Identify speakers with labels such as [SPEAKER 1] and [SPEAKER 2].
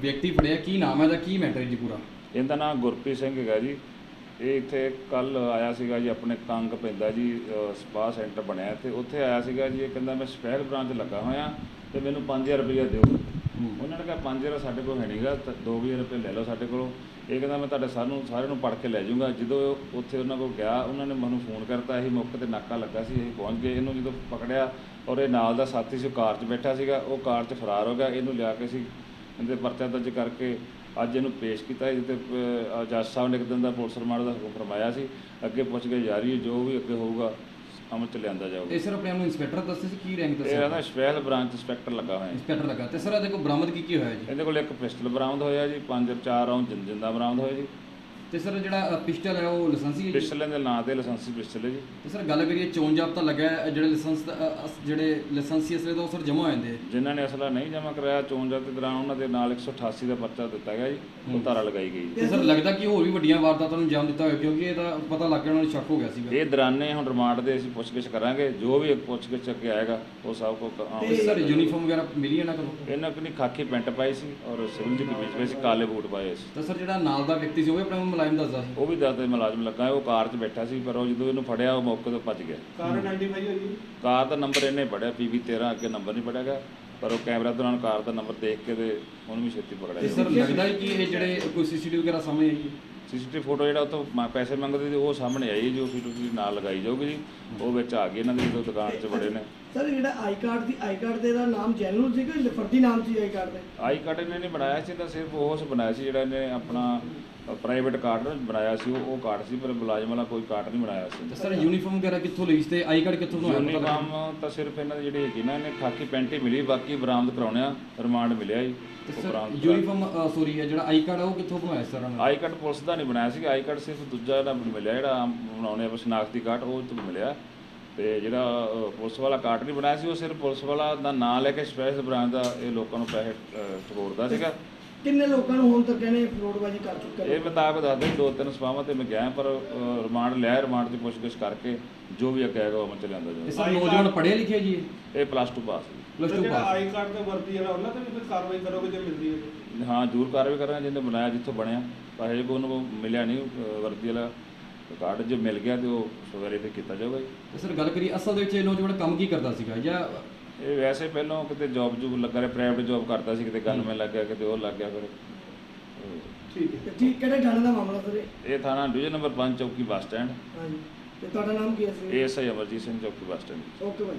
[SPEAKER 1] ਵਿਅਕਤੀ ਫੜਿਆ ਕੀ ਨਾਮ ਹੈ ਦਾ ਕੀ ਮੈਟਰ ਜੀ ਪੂਰਾ?
[SPEAKER 2] ਇਹਦਾ ਨਾਮ ਗੁਰਪ੍ਰੀਤ ਸਿੰਘ ਹੈਗਾ ਜੀ। ਇਹ ਇੱਥੇ ਕੱਲ ਆਇਆ ਸੀਗਾ ਜੀ ਆਪਣੇ ਕੰਗ ਪੈਂਦਾ ਜੀ ਸਪਾ ਸੈਂਟਰ ਬਣਿਆ ਤੇ ਉੱਥੇ ਆਇਆ ਸੀਗਾ ਜੀ ਇਹ ਕਹਿੰਦਾ ਮੈਂ ਸਪੈਸ਼ਲ ਬ੍ਰਾਂਚ ਲੱਗਾ ਹੋਇਆ ਤੇ ਮੈਨੂੰ 5000 ਰੁਪਏ ਦਿਓ। ਉਹਨਾਂ ਨੇ ਕਿਹਾ 5000 ਸਾਡੇ ਕੋਲ ਹੈ ਨਹੀਂਗਾ 2000 ਰੁਪਏ ਲੈ ਲਓ ਸਾਡੇ ਕੋਲੋਂ। ਇਹ ਕਹਿੰਦਾ ਮੈਂ ਤੁਹਾਡੇ ਸਾਨੂੰ ਸਾਰਿਆਂ ਨੂੰ ਪੜ ਕੇ ਲੈ ਜਾਊਂਗਾ। ਜਦੋਂ ਉੱਥੇ ਉਹਨਾਂ ਕੋਲ ਗਿਆ ਉਹਨਾਂ ਨੇ ਮੈਨੂੰ ਫੋਨ ਕਰਤਾ ਇਹ ਮੌਕੇ ਤੇ ਨਾਕਾ ਲੱਗਾ ਸੀ ਇਹ ਪਹੁੰਚ ਗਏ। ਇਹਨੂੰ ਜਦੋਂ ਪਕੜਿਆ ਔਰ ਇਹ ਨਾਲ ਦਾ ਸਾਥੀ ਸੀ ਕਾਰ 'ਚ ਬੈਠਾ ਸੀਗਾ ਉਹ ਕਾਰ 'ਚ ਫਰਾਰ ਹੋ ਗਿਆ। ਇਹਨੂੰ ਲਿਆ ਕੇ ਸੀ ਇਹਦੇ ਪਰਚਾ ਦਰਜ ਕਰਕੇ ਅੱਜ ਇਹਨੂੰ ਪੇਸ਼ ਕੀਤਾ। ਤੇ ਅਹ, ਜੱਜ ਸਾਹਿਬ ਨੇ ਇੱਕ ਦਿਨ ਦਾ ਪੁਲਿਸ ਰਿਮਾਂਡ ਦਾ ਹੁਕਮ ਫਰਮਾਇਆ ਸੀ। ਅੱਗੇ ਪੁੱਛ ਕੇ ਜਾਰੀ ਹੈ, ਜੋ ਵੀ ਅੱਗੇ ਹੋਊਗਾ ਅਮਲ ਚ ਲਿਆਂਦਾ ਜਾਊਗਾ।
[SPEAKER 1] ਇਹ ਸਰ ਆਪਣੇ ਆਪ ਨੂੰ ਇੰਸਪੈਕਟਰ ਦੱਸਦੇ ਸੀ ਕੀ ਰੈਂਕ
[SPEAKER 2] ਇਹ
[SPEAKER 1] ਦੱਸਿਆ?
[SPEAKER 2] ਇਹਦਾ ਸਪੈਸ਼ਲ ਬ੍ਰਾਂਚ ਇੰਸਪੈਕਟਰ ਲੱਗਾ ਹੋਇਆ ਹੈ।
[SPEAKER 1] ਇੰਸਪੈਕਟਰ ਲੱਗਾ। ਤੇ ਸਰ ਇਹਦੇ ਕੋਲ ਬਰਾਮਦ ਕੀ ਕੀ ਹੋਇਆ ਜੀ?
[SPEAKER 2] ਇਹਦੇ ਕੋਲ ਇੱਕ ਪਿਸਟਲ ਬਰਾਮਦ ਹੋਇਆ ਜੀ ਪੰਜ ਚਾਰ ਰਾਉਂਡ ਜਿੰਦਾ ਬਰਾਮਦ ਹੋਇਆ ਜੀ।
[SPEAKER 1] ਤੇ ਸਰ ਜਿਹੜਾ ਪਿਸਟਲ ਹੈ ਉਹ ਲਾਇਸੈਂਸੀ ਹੈ ਜੀ?
[SPEAKER 2] ਪਿਸਟਲ ਦੇ ਨਾਂ ਤੇ ਲਾਇਸੈਂਸੀ ਪਿਸਟਲ ਹੈ ਜੀ।
[SPEAKER 1] ਤੇ ਸਰ ਗੱਲ ਕਰੀਏ ਚੋਣ ਜਾਬਤਾ ਲੱਗਾ ਹੈ, ਜਿਹੜੇ ਲਾਇਸੈਂਸ ਦਾ, ਅ, ਅਸ- ਜਿਹੜੇ ਲਾਇਸੈਂਸੀ ਅਸਲੇ ਦਾ ਉਹ ਸਰ ਜਮ੍ਹਾਂ ਹੋ ਜਾਂਦੇ
[SPEAKER 2] ਜਿਨ੍ਹਾਂ ਨੇ ਅਸਲਾ ਨਹੀਂ ਜਮ੍ਹਾਂ ਕਰਾਇਆ ਚੋਣ ਜਾਬਤੇ ਦੌਰਾਨ ਉਹਨਾਂ ਦੇ ਨਾਲ 188 ਦਾ ਪਰਚਾ ਦਿੱਤਾ ਗਿਆ ਜੀ ਉਹ ਧਾਰਾ ਲਗਾਈ ਗਈ
[SPEAKER 1] ਤੇ ਸਰ ਲੱਗਦਾ ਕਿ ਹੋਰ ਵੀ ਵੱਡੀਆਂ ਵਾਰਦਾਤਾਂ ਨੂੰ ਅੰਜਾਮ ਦਿੱਤਾ ਹੋਇਆ ਕਿਉਂਕਿ ਇਹ ਤਾਂ ਪਤਾ ਲੱਗ ਗਿਆ ਉਹਨਾਂ ਨੂੰ ਸ਼ੱਕ ਹੋ ਗਿਆ ਸੀਗਾ।
[SPEAKER 2] ਇਹ ਦੌਰਾਨੇ ਹੁਣ ਰਿਮਾਂਡ ਦੇ ਅਸੀਂ ਪੁੱਛਗਿੱਛ ਕਰਾਂਗੇ ਜੋ ਵੀ ਪੁੱਛਗਿੱਛ ਅੱਗੇ ਆਏਗਾ ਉਹ ਸਭ ਕੋ
[SPEAKER 1] ਤੇ ਸਰ ਯੂਨੀਫਾਰਮ ਵਗੈਰਾ ਮਿਲੀ ਇਹਨਾਂ ਕੋਲ?
[SPEAKER 2] ਇਹਨਾਂ ਕੋਲ ਖਾਕੀ ਪੈਂਟ ਪਾਈ ਸੀ ਔਰ ਸਿਵਲ ਦੀ ਕਮੀਜ਼ ਪਾਈ ਸੀ ਕਾਲੇ ਬੂਟ ਪਾਏ ਸੀ।
[SPEAKER 1] ਤਾਂ ਸਰ ਜਿਹੜਾ ਨਾਲ ਦਾ ਵਿਅਕਤੀ ਸੀ ਉਹ ਵੀ ਆਪਣੇ ਮੁਲਾਜ਼ਮ ਦੱਸਦਾ ਸੀ।
[SPEAKER 2] ਉਹ ਵੀ ਦਾਦੇ ਮੁਲਾਜ਼ਮ ਲੱਗਾ ਉਹ ਕਾਰ 'ਚ ਬੈਠਾ ਸੀ ਪਰ ਉਹ ਜਦੋਂ ਇਹਨੂੰ ਫੜਿਆ ਉਹ ਮੌਕੇ ਤੋਂ ਭੱਜ ਗਿਆ।
[SPEAKER 3] ਕਾਰ ਆਇਡੈਂਟੀਫਾਈ ਹੋਈ
[SPEAKER 2] ਕਾਰ ਦਾ ਨੰਬਰ ਇਹਨੇ ਪੜਿਆ PB 13 ਅੱਗੇ ਨੰਬਰ ਨਹੀਂ ਪੜਿਆ ਗਿਆ ਪਰ ਉਹ ਕੈਮਰਾ ਦੌਰਾਨ ਕਾਰ ਦਾ ਨੰਬਰ ਦੇਖ ਕੇ ਤੇ ਉਹਨੂੰ ਵੀ ਛੇਤੀ ਪਕੜਿਆ
[SPEAKER 1] ਤੇ
[SPEAKER 2] ਗਿਆ।
[SPEAKER 1] ਸਰ ਲੱਗਦਾ ਹੈ ਕਿ ਇਹ ਜਿਹੜੇ ਕੋਈ ਸੀਸੀਟੀਵੀ ਵਗੈਰਾ ਸਾਹਮਣੇ ਆਈ ਹੈ?
[SPEAKER 2] ਸੀਸੀਟੀਵੀ ਫੋਟੋ ਜਿਹੜਾ ਉਹ ਤੋਂ ਮ- ਪੈਸੇ ਮੰਗਦੇ ਸੀ ਉਹ ਸਾਹਮਣੇ ਆਈ ਜੋ ਸੀਸੀਟੀਵੀ ਨਾਲ ਲਗਾਈ ਜਾਊਗੀ ਜੀ। ਉਹ ਵਿੱਚ ਆ ਗਈ ਇਹਨਾਂ ਦੀ ਜਦੋਂ ਦੁਕਾਨ 'ਚ ਬੜੇ ਨੇ।
[SPEAKER 4] ਸਰ ਜਿਹੜਾ I card the I card ਦੇ ਦਾ ਨਾਮ ਜੈਨੂਅਲ ਸੀ ਕਿ ਫਰਦੀ ਨਾਮ ਸੀ I card the?
[SPEAKER 2] I card ਇਹਨੇ ਨਹੀਂ ਬਣਾਇਆ ਸੀ ਤਾਂ ਸਿਰਫ ਉਹ ਸ ਬਣਾਇਆ ਸੀ ਜਿਹੜਾ ਇਹਨੇ ਆਪਣਾ ਪ੍ਰਾਈਵੇਟ ਕਾਰਡ ਬਣਾਇਆ ਸੀ ਉਹ ਉਹ ਕਾਰਡ ਸੀ ਪਰ ਮੁਲਾਜ਼ਮ ਵਾਲਾ ਕੋਈ ਕਾਰਡ ਨਹੀਂ ਬਣਾਇਆ ਸੀ।
[SPEAKER 1] ਸਰ ਯੂਨੀਫਾਰਮ ਵਗੈਰਾ ਕਿੱਥੋਂ ਲਈ ਸੀ ਤੇ ਆਈ ਕਾਰਡ ਕਿੱਥੋਂ ਬਣਾਇਆ?
[SPEAKER 2] ਯੂਨੀਫਾਰਮ ਤਾਂ ਸਿਰਫ ਇਹਨਾਂ ਦੀ ਜਿਹੜੀ ਹੈਗੀ ਨਾ ਇਹਨੇ ਖਾਕੀ ਪੈਂਟ ਹੀ ਮਿਲੀ ਬਾਕੀ ਬਰਾਮਦ ਕਰਾਉਣਿਆ ਰਿਮਾਂਡ ਮਿਲਿਆ ਜੀ।
[SPEAKER 1] ਯੂਨੀਫਾਰਮ ਸੋਰੀ ਹੈ ਜਿਹੜਾ ਆਈ ਕਾਰਡ ਉਹ ਕਿੱਥੋਂ ਬਣਾਇਆ ਸਰ ਉਹਨਾਂ ਨੇ?
[SPEAKER 2] ਆਈ ਕਾਰਡ ਪੁਲਿਸ ਦਾ ਨਹੀਂ ਬਣਾਇਆ ਸੀ ਆਈ ਕਾਰਡ ਸਿਰਫ ਦੂਜਾ ਜਿਹੜਾ ਮਿਲਿਆ ਜਿਹੜਾ ਬਣਾਉਣੇ ਆ ਸ਼ਨਾਖਤੀ ਕਾਰਡ ਉਹ ਤੋਂ ਮਿਲਿਆ। ਤੇ ਜਿਹੜਾ ਪੁਲਿਸ ਵਾਲਾ ਕਾਰਡ ਨਹੀਂ ਬਣਾਇਆ ਸੀ ਉਹ ਸਿਰਫ ਪੁਲਿਸ ਵਾਲਾ ਦਾ ਨਾਂ ਲੈ ਕੇ ਸਪੈਸ਼ਲ ਬ੍ਰਾਂਚ ਦਾ ਇਹ ਲੋਕਾਂ ਨੂੰ ਪੈਸੇ ਟਕੋਰਦਾ ਸੀਗਾ।
[SPEAKER 4] ਕਿੰਨੇ ਲੋਕਾਂ ਨੂੰ ਹੁਣ ਤੱਕ ਇਹਨੇ ਫਰੋਡਬਾਜ਼ੀ ਕਰ ਚੁੱਕਾ
[SPEAKER 2] ਇਹ ਮੁਤਾਬਕ ਦੱਸਦੇ ਦੋ ਤਿੰਨ ਸਪਾਵਾਂ ਤੇ ਮੈਂ ਗਿਆ ਪਰ ਅ, ਰਿਮਾਂਡ ਲਿਆ ਰਿਮਾਂਡ ਦੀ ਪੁੱਛਗਿੱਛ ਕਰਕੇ ਜੋ ਵੀ ਅੱਗੇ ਆਏਗਾ ਉਹ ਅਮਲ ਚ ਲਿਆਂਦਾ
[SPEAKER 1] ਤੇ
[SPEAKER 2] ਜਾਊਗਾ
[SPEAKER 1] ਸਰ ਨੌਜਵਾਨ ਪੜ੍ਹੇ ਲਿਖੇ ਜੀ
[SPEAKER 2] ਇਹ? ਪਲੱਸ 2 ਪਾਸ
[SPEAKER 1] ਪਲੱਸ
[SPEAKER 3] ਤੇ
[SPEAKER 1] 2
[SPEAKER 3] ਜਿਹੜਾ
[SPEAKER 1] ਪਾਸ
[SPEAKER 3] ਆਈ ਕਾਰਡ ਤੇ ਵਰਦੀ ਵਾਲਾ ਉਹਨਾਂ ਤੇ ਵੀ ਫਿਰ ਕਾਰਵਾਈ ਕਰੋਗੇ ਜੇ ਮਿਲਦੀ ਹੈ ਤੇ?
[SPEAKER 2] ਹਾਂ ਜ਼ਰੂਰ ਕਾਰਵਾਈ ਕਰਾਂਗੇ ਜਿਹਨੇ ਬਣਾਇਆ ਜਿੱਥੋਂ ਬਣਿਆ। ਪਰ ਹਜੇ ਕੋਈ ਉਹਨੂੰ ਕੋਈ ਮਿਲਿਆ ਨਹੀਂ ਅ, ਵਰਦੀ ਵਾਲਾ ਕਾਰਡ। ਜੇ ਮਿਲ ਗਿਆ ਤੇ ਉਹ ਵੈਰੀਫਾਈ ਕੀਤਾ ਜਾਊਗਾ ਜੀ।
[SPEAKER 1] ਤੇ ਸਰ ਗੱਲ ਕਰੀਏ ਅਸਲ ਦੇ ਵਿੱਚ ਇਹ ਨੌਜਵਾਨ ਕੰਮ ਕੀ ਕਰਦਾ ਸੀਗਾ? ਜਾਂ
[SPEAKER 2] ਇਹ ਵੈਸੇ ਪਹਿਲਾਂ ਕਿਤੇ ਜੌਬ ਜੂਬ ਲੱਗਾ ਰਿਹਾ ਪ੍ਰਾਈਵੇਟ ਜੌਬ ਕਰਦਾ ਸੀ ਕਿਤੇ ਗਨਮੈਨ ਲੱਗ ਗਿਆ ਕਿਤੇ ਉਹ ਲੱਗ ਗਿਆ ਫਿਰ।
[SPEAKER 3] ਠੀਕ ਹੈ।
[SPEAKER 4] ਠੀਕ ਕਿਹੜੇ ਥਾਣੇ ਦਾ ਮਾਮਲਾ ਸਰ ਇਹ?
[SPEAKER 2] ਇਹ ਥਾਣਾ ਡਿਵੀਜ਼ਨ ਨੰਬਰ 5 ਚੌਕੀ ਬੱਸ ਸਟੈਂਡ।
[SPEAKER 4] ਹਾਂਜੀ। ਤੇ ਤੁਹਾਡਾ ਨਾਮ ਕੀ ਹੈ ਸਰ?
[SPEAKER 2] ਏਐਸਆਈ ਅਮਰਜੀਤ ਸਿੰਘ ਚੌਕੀ ਬੱਸ ਸਟੈਂਡ।
[SPEAKER 4] ਓਕੇ ਭਾਈ